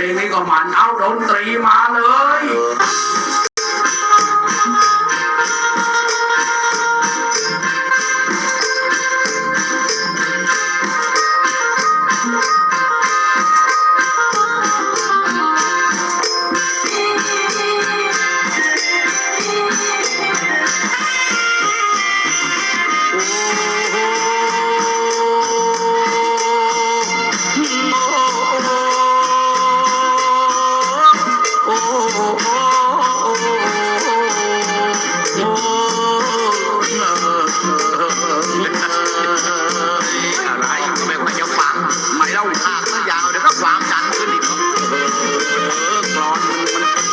ลงนี้ก็มันเอาดนตรีมาเลย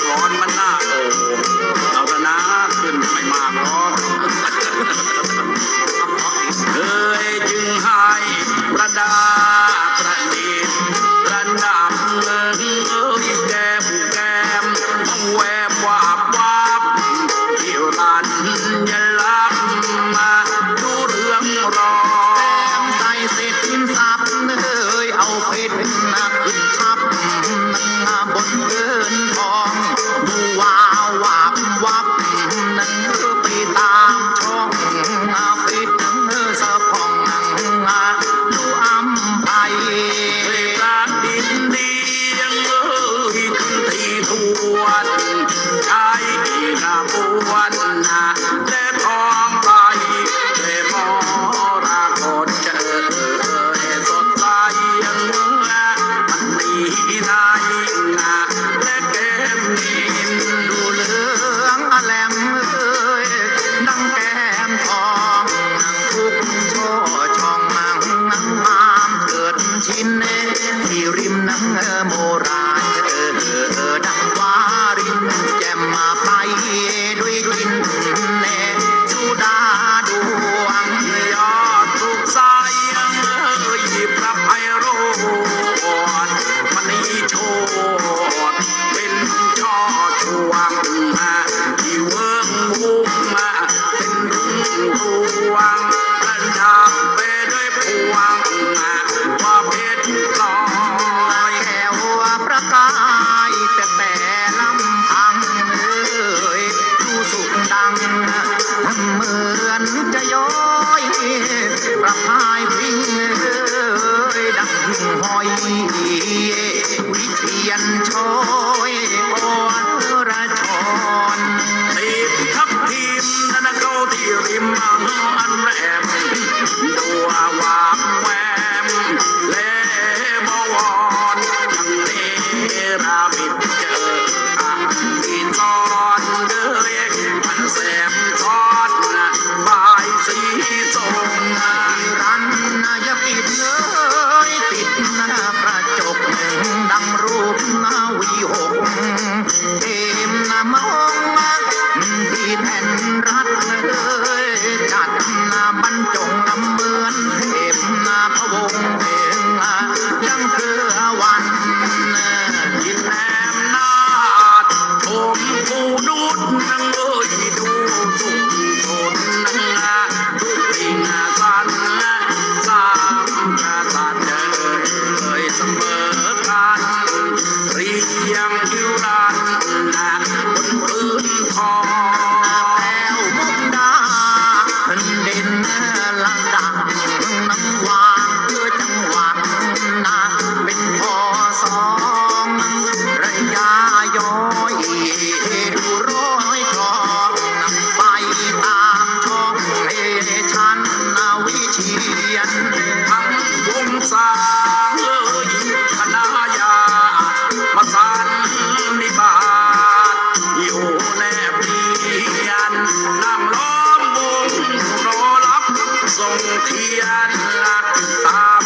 ร้อนมันน่าโอ้เอาชนะขึ้นไม่มากหรอกเอ้ยจึงให้ประดาประดิษฐ์ประดับเงินเอ้ยแก้มแก้มต้องแวบวาบวาบที่รันยลับมาดูเรื่องรอแต้มใจเสร็จสับเอ้ยเอาเพชรมาขึ้นทับนั่งบนเกิดชินที่ริมนังโมราณเออเออเออดังวารินแจมมาไปด้วยกินเนสุดาดวงยอดทุกสายยังเอ้ยพระไพโรธมณีโชดเป็นช่อชวงมาที่เวิ้งวุ้งมาเป็นรุ่งรวงประดับ พายพิงเลยดังหอยวิเทียนชอยปอนราชอนติดทับทิม Mama. son un pianola. Ah.